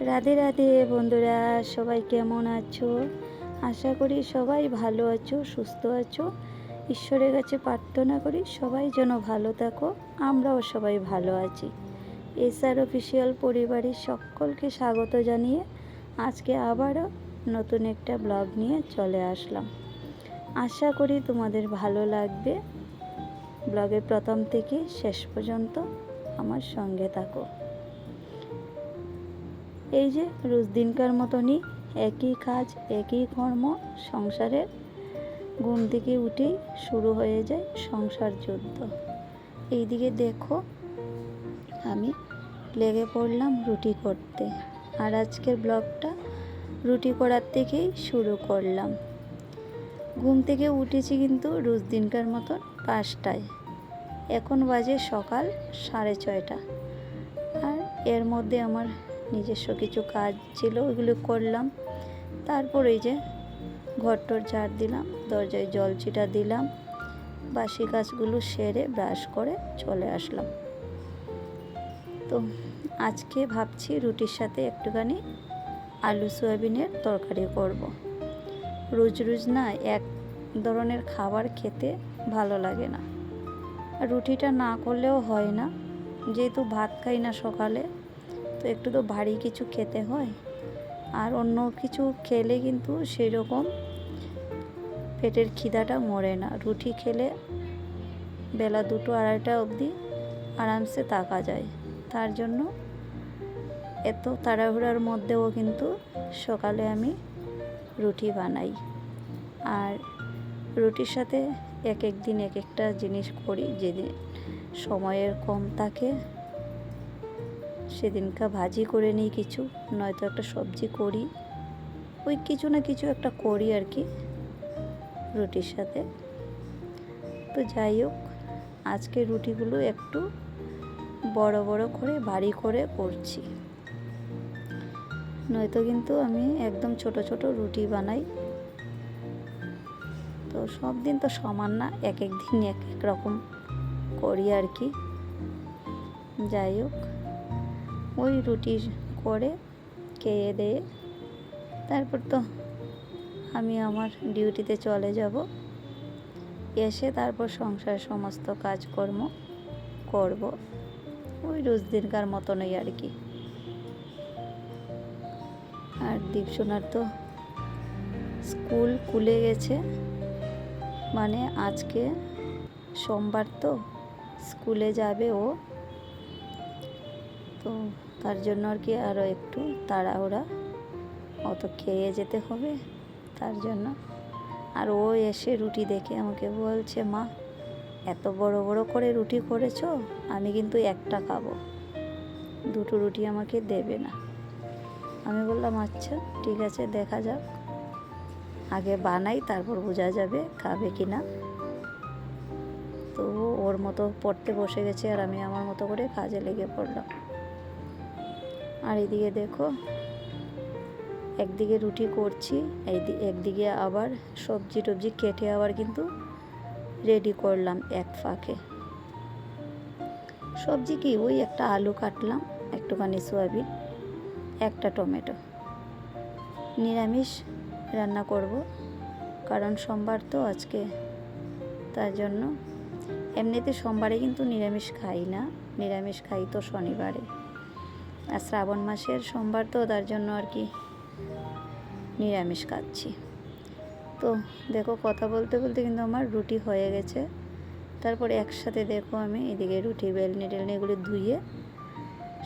রাধে রাধে বন্ধুরা, সবাই কেমন আছো? আশা করি সবাই ভালো আছো, সুস্থ আছো। ঈশ্বরের কাছে প্রার্থনা করি সবাই যেন ভালো থাকো, আমরাও সবাই ভালো আছি। এসআর অফিসিয়াল পরিবারের সকলকে স্বাগত জানিয়ে আজকে আবারও নতুন একটা ব্লগ নিয়ে চলে আসলাম। আশা করি তোমাদের ভালো লাগবে। ব্লগের প্রথম থেকে শেষ পর্যন্ত আমার সঙ্গে থাকো। এই যে রোজ দিনকার মতনই একই কাজ, একই কর্ম, সংসারের ঘুম থেকে উঠেই শুরু হয়ে যায় সংসার যুদ্ধ। এইদিকে দেখো, আমি লেগে পড়লাম রুটি করতে। আর আজকের ব্লগটা রুটি করার থেকেই শুরু করলাম। ঘুম থেকে উঠেছি কিন্তু রোজ দিনকার মতন পাঁচটায়। এখন বাজে সকাল সাড়ে ছয়টা। আর এর মধ্যে আমার নিজস্ব কিছু কাজ ছিল, ওইগুলো করলাম। তারপর এই যে ঘরটর ঝাড় দিলাম, দরজায় জল ছিটা দিলাম, বাসি গাছগুলো সেরে ব্রাশ করে চলে আসলাম। তো আজকে ভাবছি রুটির সাথে একটুখানি আলু সয়াবিনের তরকারি করব। রোজ রোজ না এক ধরনের খাবার খেতে ভালো লাগে না। রুটিটা না করলেও হয় না, যেহেতু ভাত খাই না সকালে একটু তো ভারী কিছু খেতে হয়। আর অন্য কিছু খেলে কিন্তু সেই রকম পেটের খিদাটা মরে না। রুটি খেলে বেলা দুটো আড়াইটা অবধি আরামসে তাকা যায়। তার জন্য এত তাড়াহুড়ার মধ্যেও কিন্তু সকালে আমি রুটি বানাই। আর রুটির সাথে এক এক দিন এক একটা জিনিস করি। যেদিন সময়ের কম থাকে সেদিনকা ভাজি করে নিই কিছু, নয়তো একটা সবজি করি। ওই কিছু না কিছু একটা করি আর কি রুটির সাথে। তো যাই হোক আজকে রুটিগুলো একটু বড় বড় করে ভারী করে করছি। নয়তো কিন্তু আমি একদম ছোট ছোট রুটি বানাই। তো সব দিন তো সমান না, এক এক দিন এক এক রকম করি আর কি। যাই হোক। ওই রুটি করে খেয়ে দিয়ে তারপর তো আমি আমার ডিউটিতে চলে যাব। এসে তারপর সংসার সমস্ত কাজকর্ম করব। ওই রোজ দিনকার মতনই আর কি। আর দীপসোনার তো স্কুল খুলে গেছে। মানে আজকে সোমবার তো স্কুলে যাবে ও। তো তার জন্য আর কি আরও একটু তাড়াহুড়া অত খেয়ে যেতে হবে তার জন্য। আর ও এসে রুটি দেখে আমাকে বলছে, মা, এত বড় বড় করে রুটি করেছ, আমি কিন্তু একটা খাব। দুটো রুটি আমাকে দেবে না। আমি বললাম আচ্ছা ঠিক আছে, দেখা যাক। আগে বানাই, তারপর বোঝা যাবে খাবে কি না। তো ওর মতো পড়তে বসে গেছে আর আমি আমার মতো করে কাজে লেগে পড়লাম। আর এদিকে দেখো, একদিকে রুটি করছি একদিকে আবার সবজি টবজি কেটে আবার কিন্তু রেডি করলাম এক ফাঁকে। সবজি কি, ওই একটা আলু কাটলাম, একটুখানি সোয়াবিন, একটা টমেটো। নিরামিষ রান্না করব, কারণ সোমবার তো আজকে, তার জন্য। এমনিতে সোমবারে কিন্তু নিরামিষ খাই না, নিরামিষ খাই তো শনিবারে। আর শ্রাবণ মাসের সোমবার তো, তার জন্য আর কি নিরামিষ খাচ্ছি। তো দেখো, কথা বলতে বলতে কিন্তু আমার রুটি হয়ে গেছে। তারপরে একসাথে দেখো আমি এদিকে রুটি বেলনি টেলনি এগুলো ধুয়ে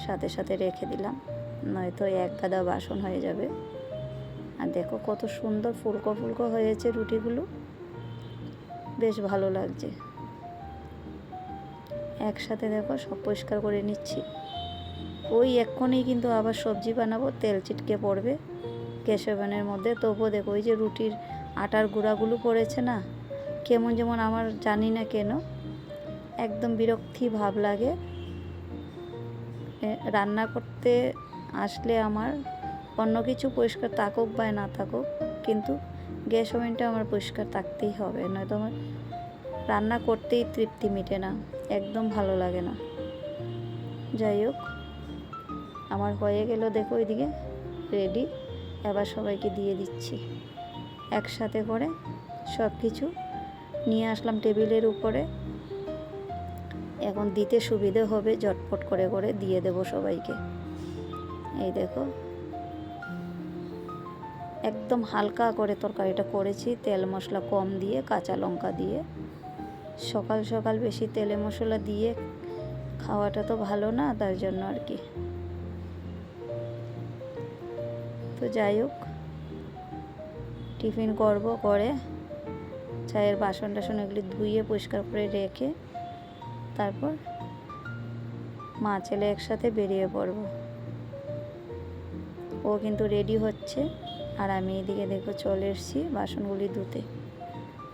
সাথে সাথে রেখে দিলাম। নয়তো এক গাদা বাসন হয়ে যাবে। আর দেখো কত সুন্দর ফুলকো ফুলকো হয়েছে রুটিগুলো। বেশ ভালো লাগছে। একসাথে দেখো সব পরিষ্কার করে নিচ্ছি। ওই এক্ষণেই কিন্তু আবার সবজি বানাবো, তেল ছিটকে পড়বে কেশবানের মধ্যে। তবুও দেখো, ওই যে রুটির আটার গুঁড়াগুলো পড়েছে না, কেমন যেমন আমার জানি না কেন, একদম বিরক্তি ভাব লাগে। রান্না করতে আসলে আমার অন্য কিছু পরিষ্কার থাকুক বা না থাকুক, কিন্তু গ্যাস ওভেনটা আমার পরিষ্কার থাকতেই হবে, নয়তো আমার রান্না করতেই তৃপ্তি মিটে না, একদম ভালো লাগে না। যাই হোক। আমার হয়ে গেল, দেখো ওইদিকে রেডি এবার সবাইকে দিয়ে দিচ্ছি। একসাথে করে সব কিছু নিয়ে আসলাম টেবিলের উপরে। এখন দিতে সুবিধে হবে, ঝটপট করে করে দিয়ে দেব সবাইকে। এই দেখো। একদম হালকা করে তরকারিটা করেছি, তেল মশলা কম দিয়ে, কাঁচা লঙ্কা দিয়ে। সকাল সকাল বেশি তেলে মশলা দিয়ে খাওয়াটা তো ভালো না, তার জন্য আর কি। তো যাই হোক, টিফিন করব, করে চায়ের বাসন টাসন এগুলি ধুয়ে পরিষ্কার করে রেখে তারপর মা ছেলে একসাথে বেরিয়ে পড়ব। ও কিন্তু রেডি হচ্ছে আর আমি এদিকে দেখো চলে এসেছি বাসনগুলি ধুতে।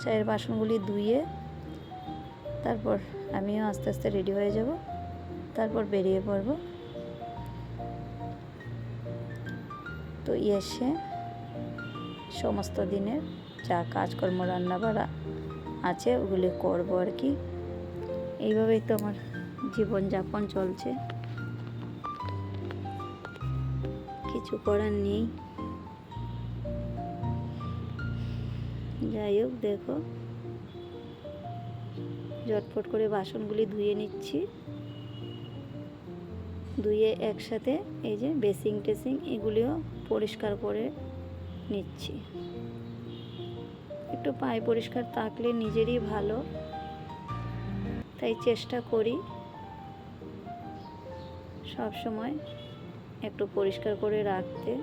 চায়ের বাসনগুলি ধুয়ে তারপর আমিও আস্তে আস্তে রেডি হয়ে যাব, তারপর বেরিয়ে পড়ব। তো এসে সমস্ত দিনের যা কাজকর্ম রান্না বাড়া আছে ওগুলি করব আর কি। এইভাবেই তো আমার জীবনযাপন চলছে। কিছু করার নেই। যাই হোক, দেখো। ঝটফট করে বাসনগুলি ধুয়ে নিচ্ছি। ধুয়ে একসাথে এই যে বেসিং টেসিং এগুলিও পরিষ্কার করে নিচ্ছি। একটু পায়ে পরিষ্কার থাকলে নিজেরই ভালো। তাই চেষ্টা করি সব সময় একটু পরিষ্কার করে রাখতে।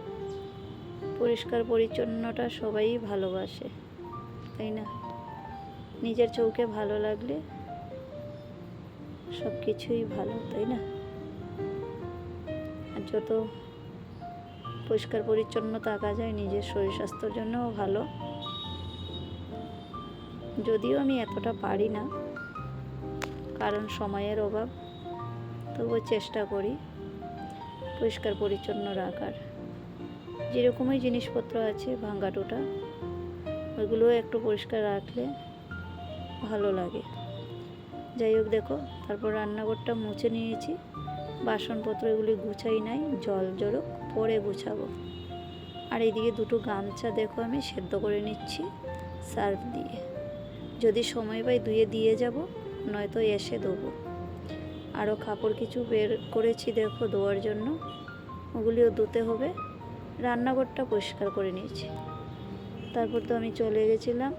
পরিষ্কার পরিচ্ছন্নতা সবাই ভালোবাসে, তাই না? নিজের চৌকে ভালো লাগলে সব কিছুই ভালো, তাই না? যত পরিষ্কার পরিচ্ছন্ন থাকা যায় নিজের শরীর স্বাস্থ্যের জন্যও ভালো। যদিও আমি এতটা পারি না, কারণ সময়ের অভাব, তবুও চেষ্টা করি পরিষ্কার পরিচ্ছন্ন রাখার। যেরকমই জিনিসপত্র আছে, ভাঙ্গা টোটা, ওইগুলোও একটু পরিষ্কার রাখলে ভালো লাগে। যাই হোক দেখো, তারপর রান্নাঘরটা মুছে নিয়েছি। বাসনপত্র এগুলি গুছাই নাই, জল জড়ো পরে গুছাবো। আর এইদিকে দুটো গামছা দেখো আমি, সেদ্ধ করে নিচ্ছি, সার্ফ দিয়ে। যদি সময় পাই ধুয়ে দিয়ে যাব, নয়তো এসে দেবো আরও কাপড় কিছু বের করেছি দেখো ধোয়ার জন্য, ওগুলিও ধুতে হবে। রান্নাঘরটা পরিষ্কার করে নিয়েছি। তারপর তো আমি চলে গেছিলাম,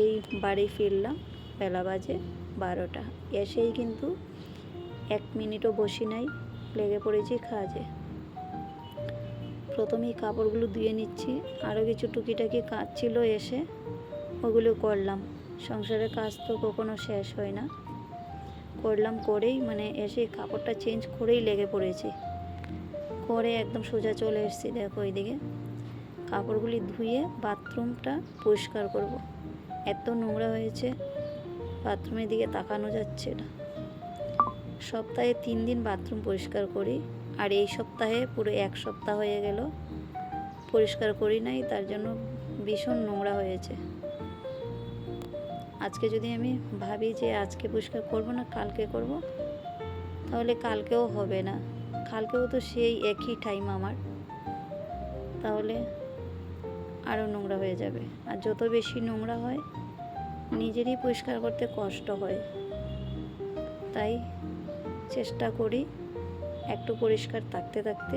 এই বাড়ি ফিরলাম বেলা বাজে বারোটা। এসেই কিন্তু এক মিনিটও বসি নাই, লেগে পড়েছি কাজে। প্রথমেই কাপড়গুলো ধুয়ে নিচ্ছি, আরও কিছু টুকিটাকি কাজ ছিল এসে ওগুলো করলাম। সংসারের কাজ তো কখনো শেষ হয় না। করলাম করেই মানে এসে কাপড়টা চেঞ্জ করেই লেগে পড়েছি। করে একদম সোজা চলে এসেছি, দেখো ওইদিকে কাপড়গুলি ধুয়ে বাথরুমটা পরিষ্কার করব। এত নোংরা হয়েছে, বাথরুমের দিকে তাকানো যাচ্ছে না। সপ্তাহে তিন দিন বাথরুম পরিষ্কার করি, আর এই সপ্তাহে পুরো এক সপ্তাহ হয়ে গেল পরিষ্কার করি নাই, তার জন্য ভীষণ নোংরা হয়েছে। আজকে যদি আমি ভাবি যে আজকে পরিষ্কার করব না, কালকে করব, তাহলে কালকেও হবে না। কালকেও তো সেই একই টাইম আমার। তাহলে আরও নোংরা হয়ে যাবে। আর যত বেশি নোংরা হয়, নিজেরই পরিষ্কার করতে কষ্ট হয়। তাই চেষ্টা করি একটু পরিষ্কার থাকতে থাকতে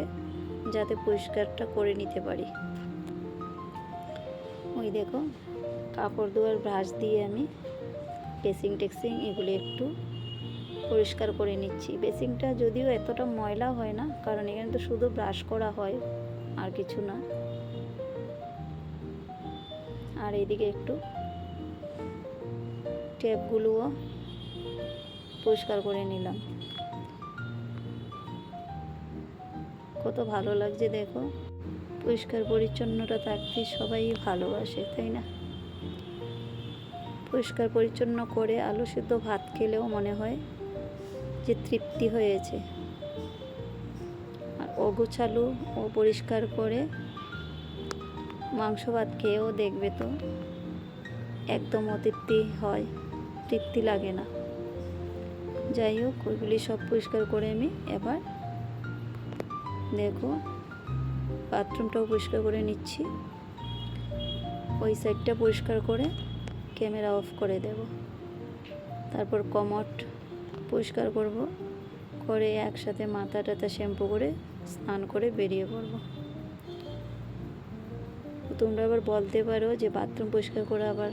যাতে পরিষ্কারটা করে নিতে পারি। ওই দেখো, কাপড় ধোয়ার ব্রাশ দিয়ে আমি বেসিং টেক্সিং এগুলো একটু পরিষ্কার করে নিচ্ছি। বেসিংটা যদিও এতটা ময়লা হয় না, কারণ এখানে তো শুধু ব্রাশ করা হয়, আর কিছু না। আর এইদিকে একটু টেপগুলোও পরিষ্কার করে নিলাম। কত ভালো লাগছে, দেখো। পরিষ্কার পরিচ্ছন্নতা থাকতে সবাই ভালোবাসে, তাই না? পরিষ্কার পরিচ্ছন্ন করে আলু সিদ্ধ ভাত খেলেও মনে হয় যে তৃপ্তি হয়েছে। আর অগোছালু ও পরিষ্কার করে মাংস ভাত খেয়েও দেখবে তো, একদম অতৃপ্তি হয়, তৃপ্তি লাগে না। যাই হোক, ওইগুলি সব পরিষ্কার করে আমি এবার দেখো বাথরুমটাও পরিষ্কার করে নিচ্ছি। ওই সাইডটা পরিষ্কার করে ক্যামেরা অফ করে দেব। তারপর কমট পরিষ্কার করব, করে একসাথে মাথা টাথা শ্যাম্পু করে স্নান করে বেরিয়ে পড়ব। তোমরা আবার বলতে পারো যে বাথরুম পরিষ্কার করে আবার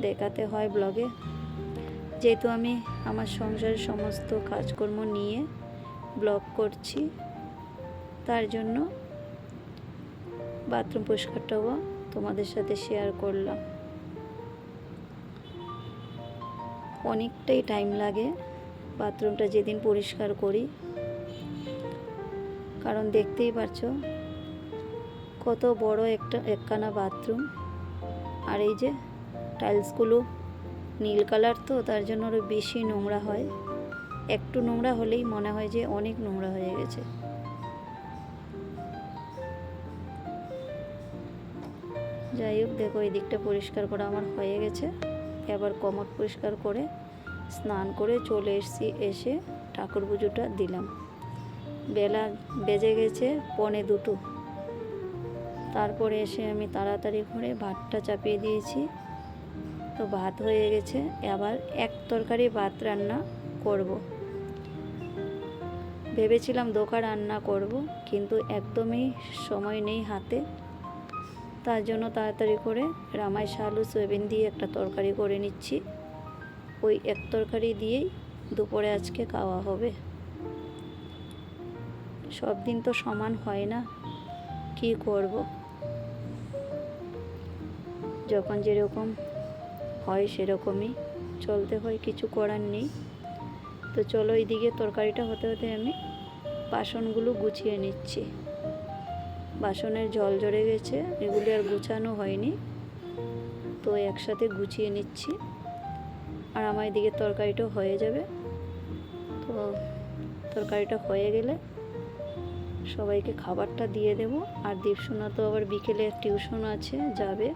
দেখাতে হয় ব্লগে যেহেতু আমি আমার সংসারের সমস্ত কাজকর্ম নিয়ে ব্লগ করছি তার জন্য বাথরুম পরিষ্কারটাও তোমাদের সাথে শেয়ার করলাম। অনেকটাই টাইম লাগে বাথরুমটা যেদিন পরিষ্কার করি। কারণ দেখতেই পারছ, কত বড় একটা একখানা বাথরুম। আর এই যে টাইলসগুলো নীল কালার তো, তার জন্য আরও বেশি নোংরা হয়। একটু নোংরা হলেই মনে হয় যে অনেক নোংরা হয়ে গেছে। যাই হোক, দেখো এই দিকটা পরিষ্কার করা আমার হয়ে গেছে। এবার কমট পরিষ্কার করে স্নান করে চলে এসেছি, এসে ঠাকুর পুজোটা দিলাম। বেলা বেজে গেছে পনে দুটো। তারপরে এসে আমি তাড়াতাড়ি করে ভাতটা চাপিয়ে দিয়েছি। তো ভাত হয়ে গেছে, এবার এক তরকারি ভাত রান্না করব। ভেবেছিলাম দোকা রান্না করব, কিন্তু একদমই সময় নেই হাতে। তার জন্য তাড়াতাড়ি করে রামাই আলু, সয়াবিন দিয়ে একটা তরকারি করে নিচ্ছি। ওই এক তরকারি দিয়েই দুপুরে আজকে খাওয়া হবে। সব দিন তো সমান হয় না, কি করব? যখন যেরকম হয় সেরকমই চলতে হয়, কিছু করার নেই। তো চলো এইদিকে তরকারিটা হতে হতে আমি বাসনগুলো গুছিয়ে নিচ্ছি। বাসনের জল জড়ে গেছে, এগুলি আর গুছানো হয়নি। তো একসাথে গুছিয়ে নিচ্ছি। আর আমার এদিকে তরকারিটাও হয়ে যাবে। তো তরকারিটা হয়ে গেলে সবাইকে খাবারটা দিয়ে দেব। আর দীপসোনা তো আবার বিকেলে টিউশন আছে, যাবে।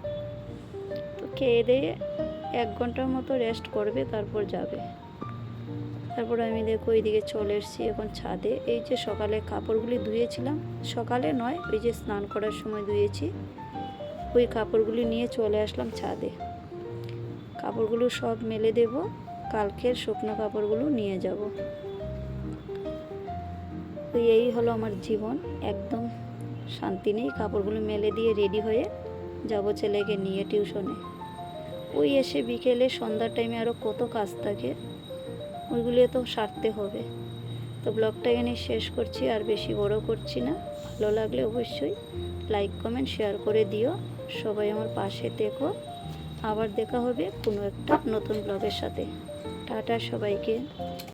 তো খেয়ে দিয়ে এক ঘণ্টার মতো রেস্ট করবে, তারপর যাবে। তারপর আমি দেখো এইদিকে চলে এসেছি এখন ছাদে। এই যে সকালে কাপড়গুলি ধুয়েছিলাম, সকালে নয়, ওই যে স্নান করার সময় ধুয়েছি। ওই কাপড়গুলি নিয়ে চলে আসলাম ছাদে। কাপড়গুলো সব মেলে দেব, কালকের শুকনো কাপড়গুলো নিয়ে যাব। তো এই হলো আমার জীবন, একদম শান্তি নেই, কাপড়গুলো মেলে দিয়ে রেডি হয়ে যাব ছেলেকে নিয়ে টিউশনে। ওই এসে বিকেলে সন্ধ্যার টাইমে আরও কত কাজ থাকে। ওইগুলো তো সারতে হবে। তো ব্লগটা এখানে শেষ করছি, আর বেশি বড় করছি না। ভালো লাগলে অবশ্যই লাইক, কমেন্ট, শেয়ার করে দিও। সবাই আমার পাশে দেখো আবার দেখা হবে কোনো একটা নতুন ব্লগের সাথে। টাটা সবাইকে।